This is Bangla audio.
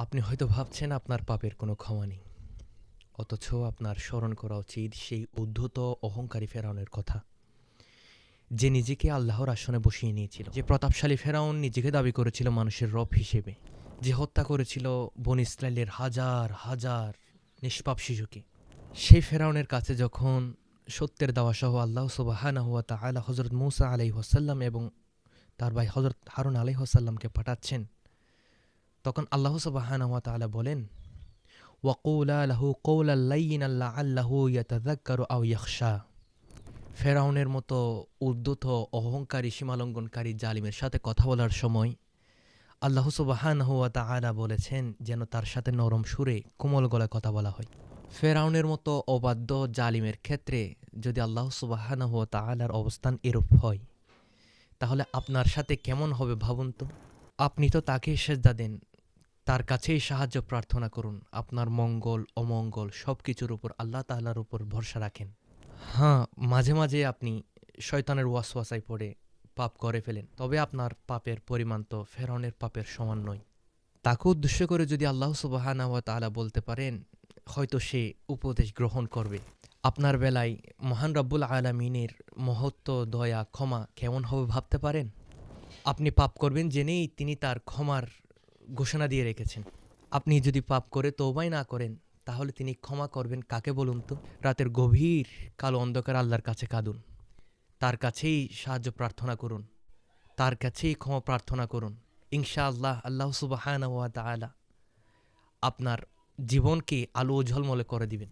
আপনি হয়তো ভাবছেন আপনার পাপের কোনো ক্ষমা নেই। অথচ আপনার স্মরণ করা উচিত সেই উদ্ধত, অহংকারী ফেরাউনের কথা, যে নিজেকে আল্লাহর আসনে বসিয়ে নিয়েছিল। যে প্রতাপশালী ফেরাউন নিজেকে দাবি করেছিল মানুষের রব হিসেবে। যে হত্যা করেছিল বন ইসরায়েলের হাজার হাজার নিষ্পাপ শিশুকে। সেই ফেরাউনের কাছে যখন সত্যের দাওয়া সহ আল্লাহ সুবাহানা হুয়া তাআলা হজরত মুসা আলাই হোসাল্লাম এবং তার ভাই হজরত হারুন আলাই হোসাল্লামকে পাঠাচ্ছেন তখন আল্লাহ সুবাহানা হুয়া তাআলা বলেন, ওয়াকুলা লাহু কৌলা লাইন আল্লাহ আল্লাহু ইয়াতাযাক্কারু আও ইয়াখশা। ফেরাউনের মতো উদ্ধত অহংকারী সীমালঙ্ঘনকারী জালিমের সাথে কথা বলার সময় আল্লাহ সুবাহানাহু ওয়া তাআলা বলেছেন যেন তার সাথে নরম সুরে কোমল গলায় কথা বলা হয়। ফেরাউনের মতো অবাধ্য জালিমের ক্ষেত্রে যদি আল্লাহ সুবাহানাহু ওয়া তাআলার অবস্থান এরূপ হয়, তাহলে আপনার সাথে কেমন হবে ভাবুন তো? আপনি তো তাকে সেজদা দেন তার কাছেই সাহায্য, প্রার্থনা করুন। আপনার মঙ্গল, অমঙ্গল সব কিছুর উপর আল্লাহ তাআলার উপর ভরসা রাখেন। হ্যাঁ মাঝে মাঝে আপনি শয়তানের ওয়াসওয়াসায় পড়ে পাপ করে ফেলেন, তবে আপনার পাপের পরিমাণ তো ফেরনের পাপের সমান নয়। তাকে উদ্দেশ্য করে যদি আল্লাহ সুবাহানা তাআলা বলতে পারেন, হয়তো সে উপদেশ গ্রহণ করবে। আপনার বেলায় মহান রব্বুল আলমিনের মহত্ব, দয়া, ক্ষমা কেমন হবে ভাবতে পারেন? আপনি পাপ করবেন জেনেই তিনি তার ক্ষমার ঘোষণা দিয়ে রেখেছেন। আপনি যদি পাপ করে তৌবাই না করেন, তাহলে তিনি ক্ষমা করবেন কাকে বলুন তো? রাতের গভীর কালো অন্ধকার আল্লাহর কাছে কাঁদুন। তার কাছেই সাহায্য প্রার্থনা করুন। তার কাছেই ক্ষমা প্রার্থনা করুন। ইনশা আল্লাহ আল্লাহ সুবাহ আপনার জীবনকে আলো ঝলমলে করে দিবেন।